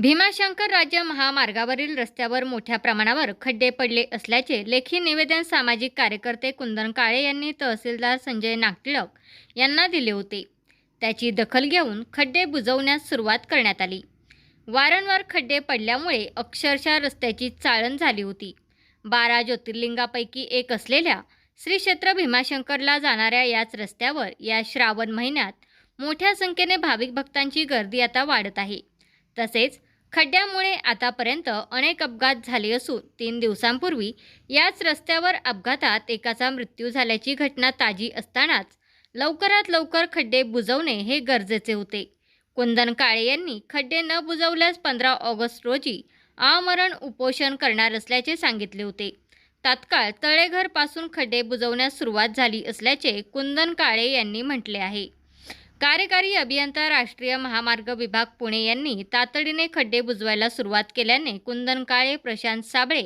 भीमाशंकर राज्य महामार्गावरील रस्त्यावर मोठ्या प्रमाणावर खड्डे पडले असल्याचे लेखी निवेदन सामाजिक कार्यकर्ते कुंदन काळे यांनी तहसीलदार संजय नागटिळक यांना दिले होते. त्याची दखल घेऊन खड्डे बुजवण्यास सुरुवात करण्यात आली. वारंवार खड्डे पडल्यामुळे अक्षरशः रस्त्याची चाळण झाली होती. बारा ज्योतिर्लिंगापैकी एक असलेल्या श्री क्षेत्र भीमाशंकरला जाणाऱ्या याच रस्त्यावर या श्रावण महिन्यात मोठ्या संख्येने भाविक भक्तांची गर्दी आता वाढत आहे. तसेच खड्ड्यामुळे आतापर्यंत अनेक अपघात झाले असून तीन दिवसांपूर्वी याच रस्त्यावर अपघातात एकाचा मृत्यू झाल्याची घटना ताजी असतानाच लवकरात लवकर खड्डे बुजवणे हे गरजेचे होते. कुंदन काळे यांनी खड्डे न बुजवल्यास पंधरा ऑगस्ट रोजी आमरण उपोषण करणार असल्याचे सांगितले होते. तात्काळ तळेघरपासून खड्डे बुजवण्यास सुरुवात झाली असल्याचे कुंदन काळे यांनी म्हटले आहे. कार्यकारी अभियंता राष्ट्रीय महामार्ग विभाग पुणे यांनी तातडीने खड्डे बुजवायला सुरुवात केल्याने कुंदन काळे प्रशांत साबळे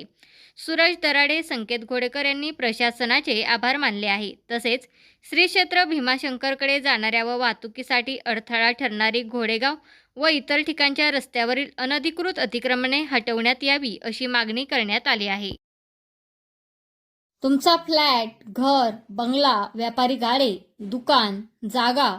सूरज दराडे संकेत घोडेकर यांनी प्रशासनाचे आभार मानले आहे. तसेच श्री क्षेत्र भीमाशंकरकडे जाणाऱ्या व वाहतुकीसाठी अडथळा ठरणारी घोडेगाव व इतर ठिकाणच्या रस्त्यावरील अनधिकृत अतिक्रमणे हटवण्यात यावी अशी मागणी करण्यात आली आहे. तुमचा फ्लॅट घर बंगला व्यापारी गाडे दुकान जागा